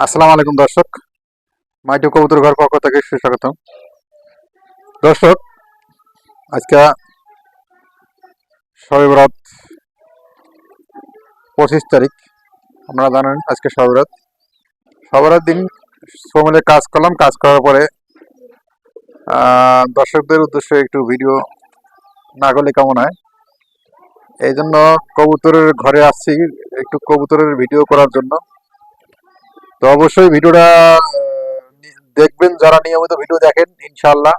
আসসালামু। আলাইকুম দর্শক। মাইটু কবুতর ঘর পক্ষ থেকে সুস্বাগত দর্শক, আজকে শবে পঁচিশ তারিখ। আপনারা জানেন আজকে শবে বরাত দিন শ্রমিলে কাজ করলাম। কাজ করার পরে দর্শকদের উদ্দেশ্যে একটু ভিডিও না করলে কেমন হয়? এই জন্য কবুতরের ঘরে আসছি, একটু কবুতরের ভিডিও করার জন্য। তো অবশ্যই ভিডিওটা দেখবেন যারা নিয়মিত ভিডিও দেখেন ইনশাল্লাহ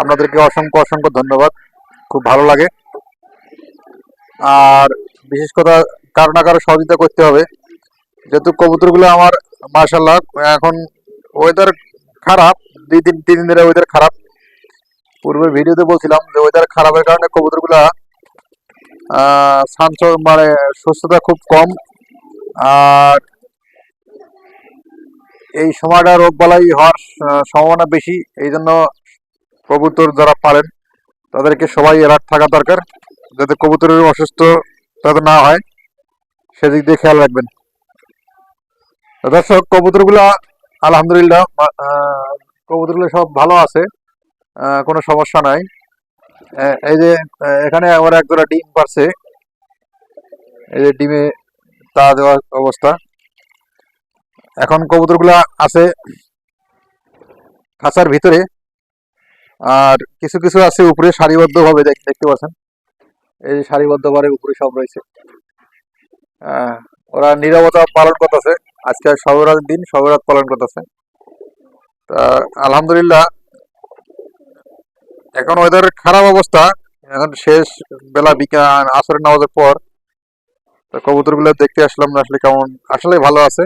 আপনাদেরকে অসংখ্য অসংখ্য ধন্যবাদ। খুব ভালো লাগে। আর বিশেষ কথা, কারও না কারও সহযোগিতা করতে হবে। যেহেতু কবুতরগুলো আমার মার্শাল্লাহ এখন ওয়েদার খারাপ, দুই দিন তিন দিন ধরে ওয়েদার খারাপ। পূর্বে ভিডিওতে বলছিলাম যে ওয়েদার খারাপের কারণে কবুতরগুলা মানে সুস্থতা খুব কম। আর এই সময়টা রোগ বালাই হওয়ার সম্ভাবনা বেশি। এই জন্য কবুতর যারা পালেন, তাদেরকে সবাই অ্যালার্ট থাকা দরকার। যাতে কবুতরের অসুস্থ যাতে না হয়, সেদিক দিয়ে খেয়াল রাখবেন। দর্শক, কবুতরগুলো আলহামদুলিল্লাহ কবুতরগুলো সব ভালো আছে। কোনো সমস্যা নাই। এই যে এখানে আমার এক ডিম পারছে। এই যে ডিমে তা দেওয়ার অবস্থা। এখন কবুতরগুলা আছে খাঁচার ভিতরে। আর কিছু কিছু আছে উপরে সারিবদ্ধ ভাবে দেখতে পাচ্ছেন। এই যে সারিবদ্ধ ভাবে উপরে সব রয়েছে। ওরা নিরবতা পালন করতেছে। আজকে সবরাত দিন সবরাত পালন করতেছে। তা, আলহামদুলিল্লাহ এখন ওদের খারাপ অবস্থা। এখন শেষ বেলা বিকাল আসরের নামাজের পর। তো কবুতরগুলো দেখতে আসলাম না, আসলে কেমন, আসলে ভালো আছে।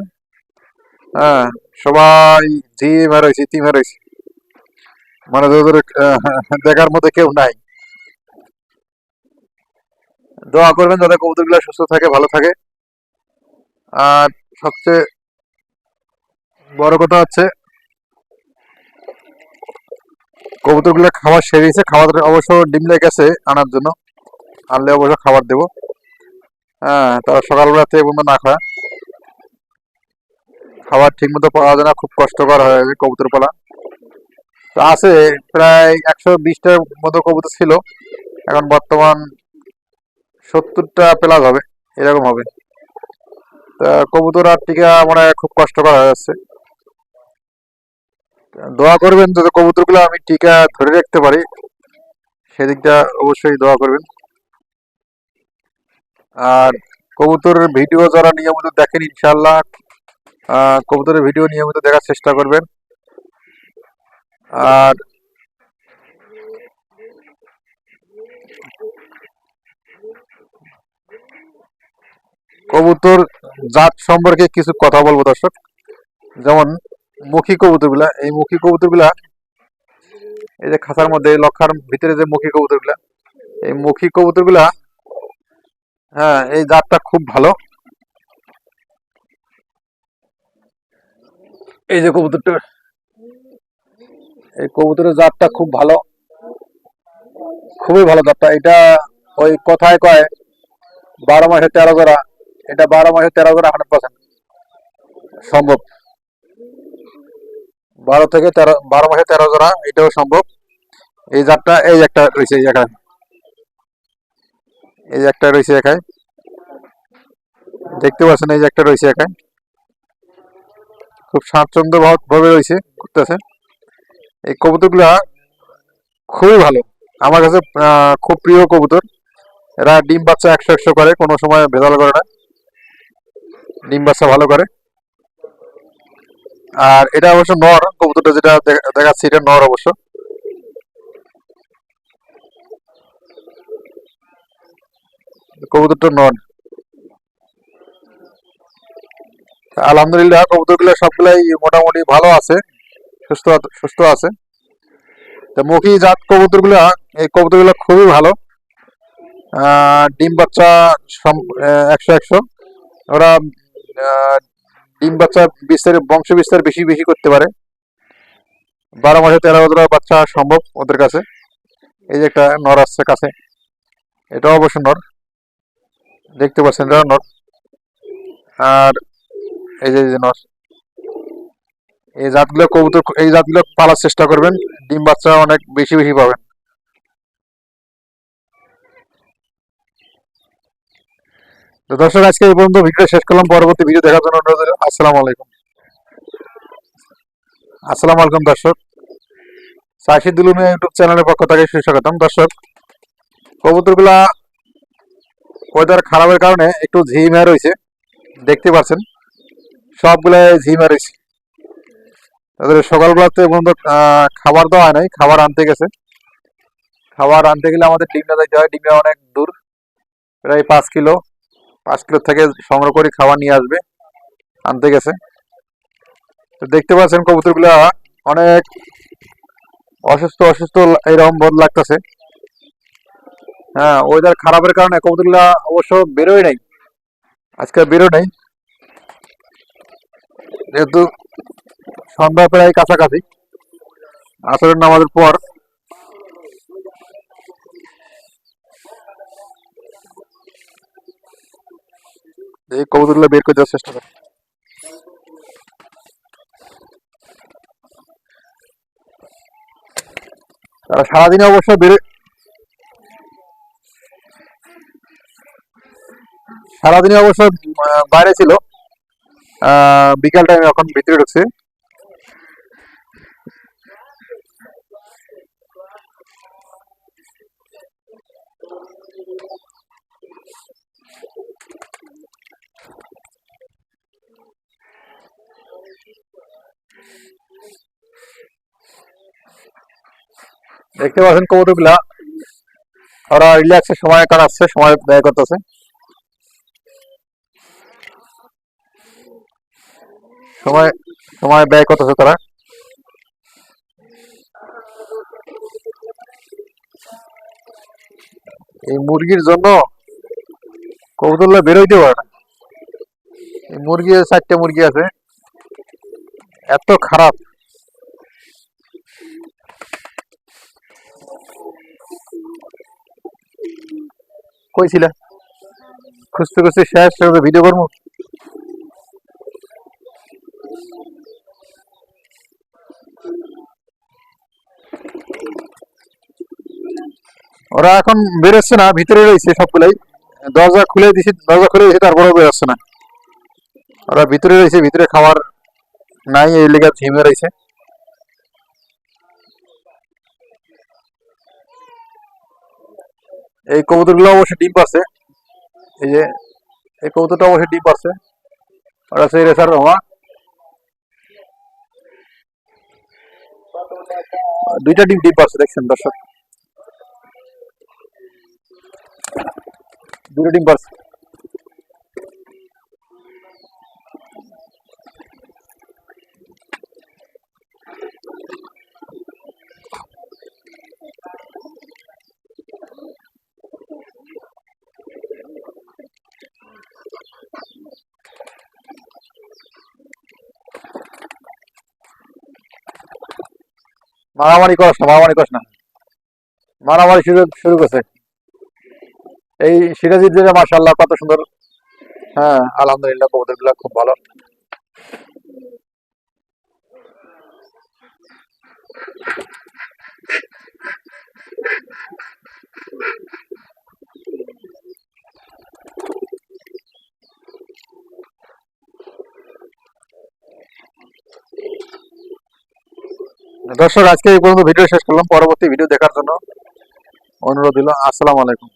হ্যাঁ সবাই জি মেরেছি তি মেরেছি মানে ওদের দেখার মধ্যে কেউ নাই। দোয়া করবেন যাতে কবুতরগুলো সুস্থ থাকে, ভালো থাকে। আর সবচেয়ে বড় কথা হচ্ছে কবুতরগুলো খাবার সেরে সেরেছে খাবার অবশ্য লেগে গেছে আনার জন্য। আনলে অবশ্য খাবার দেবো। হ্যাঁ তারা সকালবেলা থেকে বন্ধু না খায়। খাবার ঠিক মতো পাওয়া যায় না, খুব কষ্টকর হয়ে যায় কবুতর পালা। তো আছে, প্রায় একশো বিশটার মতো কবুতর ছিল। এখন বর্তমান সত্তরটা প্লাস হবে, এরকম হবে। তা কবুতর আর টিকা মানে খুব কষ্টকর হয়ে যাচ্ছে। দোয়া করবেন যাতে কবুতরগুলো আমি টিকা ধরে রাখতে পারি। সেদিকটা অবশ্যই দোয়া করবেন। আর কবুতরের ভিডিও যারা নিয়মিত দেখেন ইনশাল্লাহ কবুতরের ভিডিও নিয়মিত দেখার চেষ্টা করবেন। আর কবুতর জাত সম্পর্কে কিছু কথা বলব দর্শক। যেমন মুখী কবুতরগুলা, এই মুখী কবুতরগুলা, এই যে খাঁচার মধ্যে লক্ষার ভিতরে যে মুখী কবুতরগুলা, এই মুখী কবুতরগুলা হ্যাঁ এই জাতটা খুব ভালো। এই যে কবুতরটা, এই কবুতরের জাতটা খুব ভালো। খুবই ভালো জাতটা। এটা ওই কথায় কয়, বারো মাসে তেরো জোড়া এটা বারো মাসে তেরো জোড়া হান্ড্রেড পার্সেন্ট সম্ভব। বারো থেকে তেরো, বারো মাসে তেরো জোড়া, এটাও সম্ভব। এই জাতটা, এই একটা রয়েছে এই এখানে এই একটা রয়েছে একাই দেখতে পাচ্ছেন, এই যে একটা রয়েছে একাই খুব স্বাচ্ছন্দ্য ভাবে রয়েছে, করতেছে। এই কবুতরগুলা খুবই ভালো। আমার কাছে খুব প্রিয় কবুতর। এরা ডিম বাচ্চা একশো একশো করে, কোনো সময় ভেজাল করে না। ডিম বাচ্চা ভালো করে। আর এটা অবশ্য নর, কবুতরটা যেটা দেখা- দেখাচ্ছি এটা নর অবশ্য। কবুতরটা নর। আলহামদুলিল্লাহ, কবুতরগুলো সবগুলাই মোটামুটি ভালো আছে, সুস্থ সুস্থ আছে। তো মুখী জাত কবুতরগুলো, এই কবুতরগুলো খুবই ভালো। ডিম বাচ্চা একশো একশো। ওরা ডিম বাচ্চা বিস্তার বংশ বিস্তার বেশি বেশি করতে পারে। বারো মাসে তেরো বছর বাচ্চা সম্ভব ওদের কাছে। এই যে একটা নর আসছে কাছে, এটাও অবশ্য নর। দেখতে পাচ্ছেন এটা নর। আর এই যে নর। এই জাতগুলো কবুতর, এই জাতগুলো পালার চেষ্টা করবেন। ডিম বাচ্চা অনেক বেশি বেশি পাবেন। তো দর্শক, আজকে এই পর্যন্ত ভিডিও শেষ করলাম। পরবর্তী ভিডিও দেখার জন্য অনুরোধ। আসসালামু আলাইকুম। আসসালামু আলাইকুম দর্শক। সাশি দুলুমি ইউটিউব চ্যানেলের পক্ষ থেকে সুস্বাগতম। দর্শক, কবুতরগুলা ওয়েদার খারাপের কারণে একটু ঝিমে রয়েছে। দেখতে পাচ্ছেন সবগুলা ঝিমে রয়েছে। তাদের সকালবেলাতে পর্যন্ত খাবার দেওয়া হয় নাই। খাবার আনতে গেছে। খাবার আনতে গেলে আমাদের ডিমটা দিতে হয় ডিমটা অনেক দূর, প্রায় পাঁচ কিলো। পাঁচ কিলো থেকে সংগ্রহ করে খাবার নিয়ে আসবে, আনতে গেছে। তো দেখতে পাচ্ছেন কবুতরগুলা অনেক অসুস্থ অসুস্থ এরকম বোধ লাগতেছে। হ্যাঁ ওয়েদার খারাপের কারণে কবুতরগুলা অবশ্য বেরোয় নাই। আজকে বেরোয় নাই। যেহেতু সন্ধ্যা প্রায় কাছাকাছি, আসরের নামাজের পর এই কবুতরগুলো বের করে দেওয়ার চেষ্টা করি তারা সারাদিনে অবশ্য বের সারাদিনে অবশ্য বাইরে ছিল। বিকাল টাইমে এখন ভিতরে ঢুকছে। দেখতে পাচ্ছেন কবুতরগুলা ওরা রিল্যাক্সে সময় কাটাচ্ছে, সময় ব্যয় করতেছে। সময় সময় ব্যয় করতেছে তারা। এই মুরগির জন্য কবুতরগুলো বেরোইতে পারে না। এই মুরগি চারটে মুরগি আছে। এত খারাপ। কই ছিল খুঁজতে খুঁজতে শেষ ভিডিও করব ওরা এখন বেরোচ্ছে না, ভিতরে রয়েছে সবগুলাই। দরজা খুলে দিছি, দরজা খুলে দিয়েছি তারপরেও বেরোচ্ছে না। ওরা ভিতরে রয়েছে, ভিতরে খাবার নাই, এই লেগে ঝিমে রয়েছে। এই কবুতরগুলো অবশ্যই ডিম পারছে। এই যে, এই কবুতরটা অবশ্যই ডিম পারছে। ওরা সেই রেসার রহমা দুইটা ডিম ডিম পারছে, দেখছেন দর্শক? দুটো ডিম পারছে। মারামারি করস না, মারামারি করস না। মারামারি শুরু শুরু করছে। এই সিরাজির দিনে মার্শাল্লাহ কত সুন্দর। হ্যাঁ আলহামদুলিল্লাহ, কবুতরগুলো খুব ভালো। দর্শক, আজকে এই পর্যন্ত ভিডিও শেষ করলাম। পরবর্তী ভিডিও দেখার জন্য অনুরোধ দিলাম আসসালামু আলাইকুম।